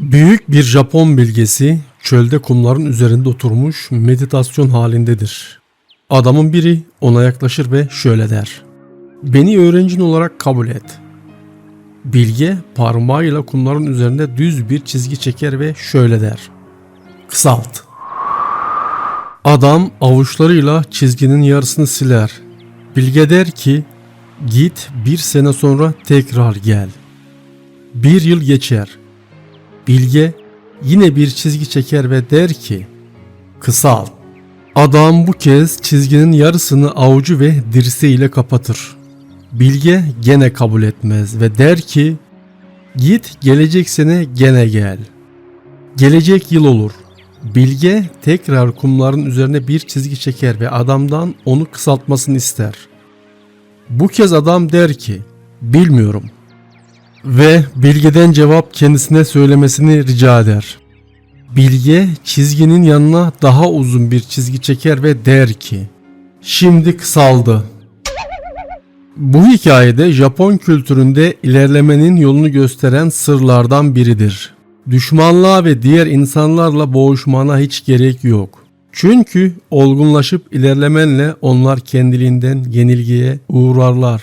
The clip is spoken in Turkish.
Büyük bir Japon bilgesi çölde kumların üzerinde oturmuş meditasyon halindedir. Adamın biri ona yaklaşır ve şöyle der. Beni öğrencin olarak kabul et. Bilge parmağıyla kumların üzerinde düz bir çizgi çeker ve şöyle der. Kısalt. Adam avuçlarıyla çizginin yarısını siler. Bilge der ki git bir sene sonra tekrar gel. Bir yıl geçer. Bilge yine bir çizgi çeker ve der ki kısalt. Adam bu kez çizginin yarısını avucu ve dirseğiyle kapatır. Bilge gene kabul etmez ve der ki git gelecek sene gene gel. Gelecek yıl olur. Bilge tekrar kumların üzerine bir çizgi çeker ve adamdan onu kısaltmasını ister. Bu kez adam der ki bilmiyorum ve Bilge'den cevap kendisine söylemesini rica eder. Bilge çizginin yanına daha uzun bir çizgi çeker ve der ki şimdi kısaldı. Bu hikayede Japon kültüründe ilerlemenin yolunu gösteren sırlardan biridir. Düşmanlığa ve diğer insanlarla boğuşmana hiç gerek yok. Çünkü olgunlaşıp ilerlemenle onlar kendiliğinden yenilgiye uğrarlar.